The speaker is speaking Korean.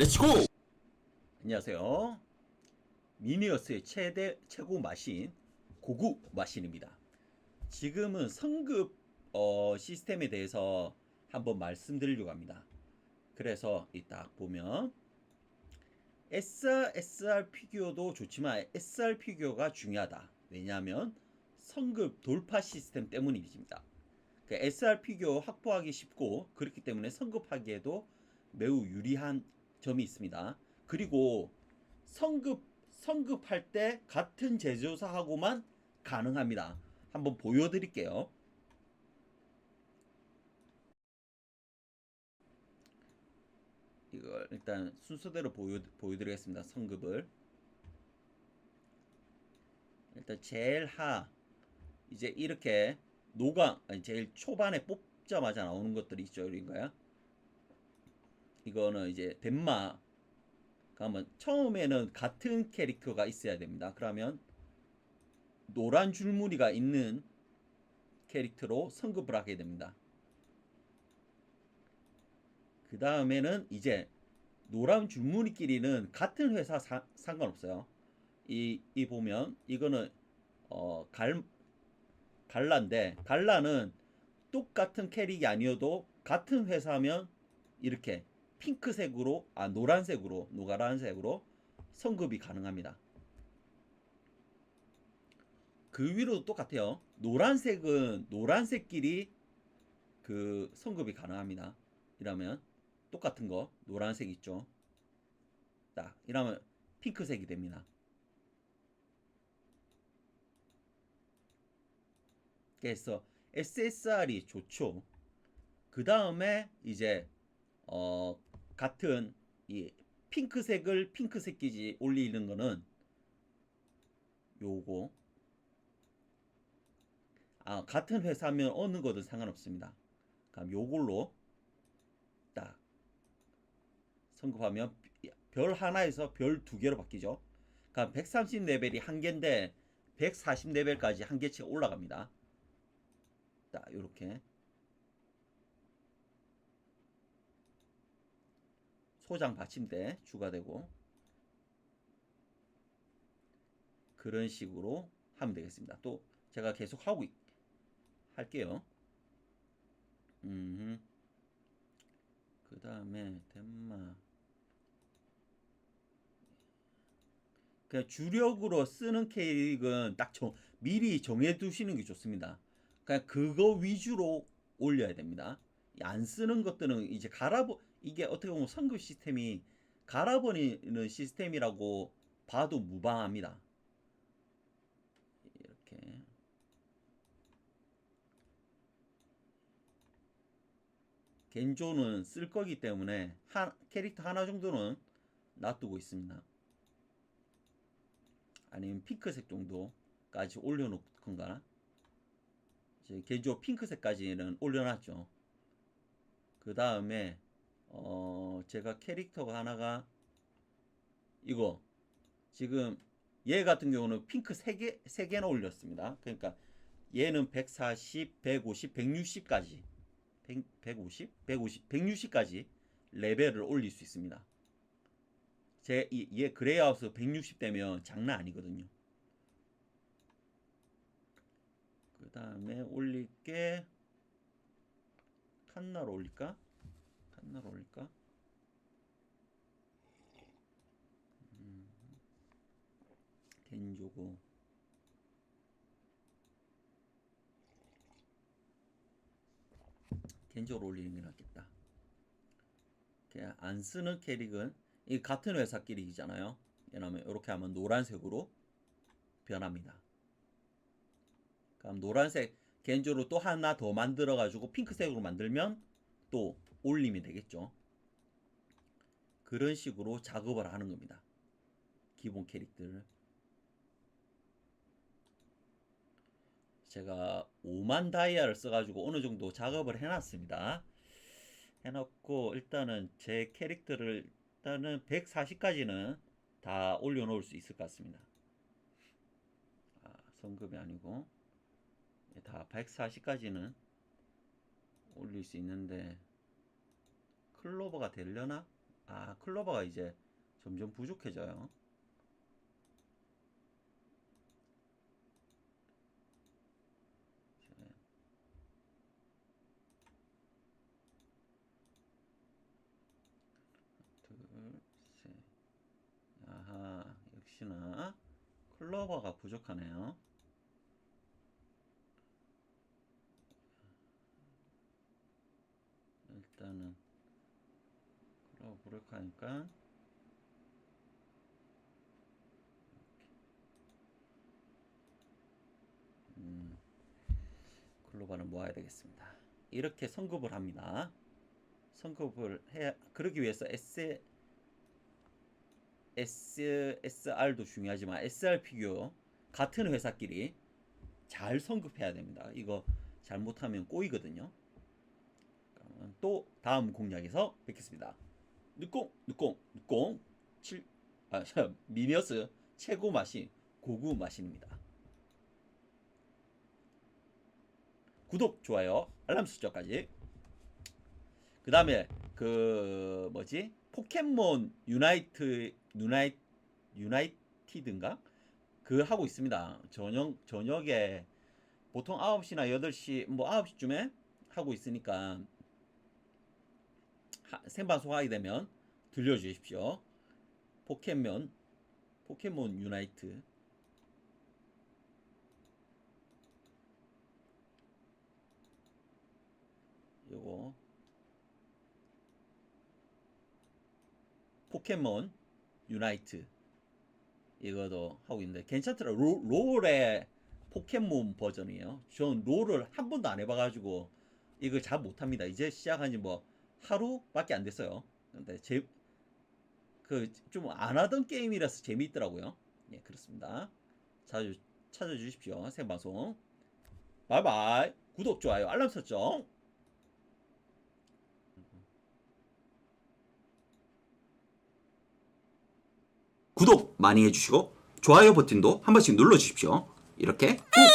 렛츠고! 안녕하세요. 미니어스의 최대 최고 마신 고급 마신입니다. 지금은 성급 어, 시스템에 대해서 한번 말씀드리려고 합니다. 그래서 이 딱 보면 SR, SR 피규어도 좋지만 SR 피규어가 중요하다. 왜냐하면 성급 돌파 시스템 때문입니다. 그 SR 피규어 확보하기 쉽고 그렇기 때문에 성급하기에도 매우 유리한 점이 있습니다. 그리고 성급 성급할 때 같은 제조사하고만 가능합니다. 한번 보여드릴게요. 이걸 일단 순서대로 보여 보여드리겠습니다. 성급을 일단 제일 하 이제 이렇게 노강 아니 제일 초반에 뽑자마자 나오는 것들이 있죠, 이런가요? 이거는 이제 덴마 그러면 처음에는 같은 캐릭터가 있어야 됩니다. 그러면 노란 줄무늬가 있는 캐릭터로 성급을 하게 됩니다. 그 다음에는 이제 노란 줄무늬끼리는 같은 회사 사- 상관없어요. 이, 이 보면 이거는 어, 갈 갈라인데 갈라는 똑같은 캐릭이 아니어도 같은 회사면 이렇게 핑크색으로 아 노란색으로 노란색으로 성급이 가능합니다. 그 위로도 똑같아요. 노란색은 노란색끼리 그 성급이 가능합니다. 이러면 똑같은 거 노란색 있죠. 딱 이러면 핑크색이 됩니다. 그래서 SSR이 좋죠. 그 다음에 이제 어 같은 이 핑크색을 핑크색 기지 올리는 거는 요거 아 같은 회사면 어느 거든 상관없습니다. 그럼 요걸로 딱 성급하면 별 하나에서 별 두 개로 바뀌죠. 그럼 130 레벨이 한 개인데 140 레벨까지 한 개씩 올라갑니다. 딱 요렇게 소장 받침대 추가되고 그런 식으로 하면 되겠습니다. 또 제가 계속 하고 있- 할게요. 음. 그 다음에 덴마 그냥 주력으로 쓰는 캐릭은 딱 정, 미리 정해 두시는 게 좋습니다. 그냥 그거 위주로 올려야 됩니다. 안 쓰는 것들은 이제 갈아버 이게 어떻게 보면 성급 시스템이 갈아버리는 시스템이라고 봐도 무방합니다. 이렇게 겐조는 쓸 거기 때문에 한, 캐릭터 하나 정도는 놔두고 있습니다. 아니면 핑크색 정도까지 올려놓건가 이제 겐조 핑크색까지는 올려놨죠. 그 다음에 어 제가 캐릭터가 하나가 이거 지금 얘 같은 경우는 핑크 3개, 3개나 올렸습니다. 그러니까 얘는 140, 150, 160까지 100, 150, 150, 160까지 레벨을 올릴 수 있습니다. 제, 이, 얘 그레이하우스 160 되면 장난 아니거든요. 그 다음에 올릴 게 칸나로 올릴까? 칸나로 올릴까? 음, 겐조고 겐조로 올리는 게 낫겠다. 안 쓰는 캐릭은 이 같은 회사 끼리잖아요. 왜냐면 이렇게 하면 노란색으로 변합니다. 그럼 노란색 겐조로 또 하나 더 만들어 가지고 핑크색으로 만들면 또 올리면 되겠죠. 그런 식으로 작업을 하는 겁니다. 기본 캐릭터를 제가 5만 다이아를 써가지고 어느 정도 작업을 해놨습니다. 해놓고 일단은 제 캐릭터를 일단은 140까지는 다 올려놓을 수 있을 것 같습니다. 아, 성급이 아니고 다 140까지는 올릴 수 있는데 클로버가 되려나? 아 클로버가 이제 점점 부족해져요. 자. 둘, 셋. 아하, 역시나 클로버가 부족하네요. 일단은 클로버 부족하니까 음, 클로버는 모아야 되겠습니다. 이렇게 성급을 합니다. 성급을 해 그러기 위해서 S SSR도 중요하지만 SR 피규어 같은 회사끼리 잘 성급해야 됩니다. 이거 잘못하면 꼬이거든요. 또 다음 공략에서 뵙겠습니다. 늦공 늦공 늦공 7 아, 미니어스 최고 마신 고구 마신입니다. 구독, 좋아요, 알람 설정까지. 그 다음에 그 뭐지 포켓몬 유나이트 유나이 유나이티드인가 그 하고 있습니다. 저녁 저녁에 보통 9시나 8시 뭐 9시쯤에 하고 있으니까 하- 생방송 하게 되면 들려주십시오. 포켓몬 포켓몬 유나이트. 요거. 포켓몬 유나이트. 이거도 하고 있는데 괜찮더라. 로, 롤의 포켓몬 버전이에요. 전 롤을 한 번도 안 해봐가지고 이걸 잘 못합니다. 이제 시작한 지뭐 하루밖에 안 됐어요. 근데 제 그 좀 안 하던 게임이라서 재미있더라고요. 예 그렇습니다. 자주 찾아주십시오. 생방송. 바이바이. 구독 좋아요 알람 설정. 구독 많이 해주시고 좋아요 버튼도 한 번씩 눌러주십시오. 이렇게 꾹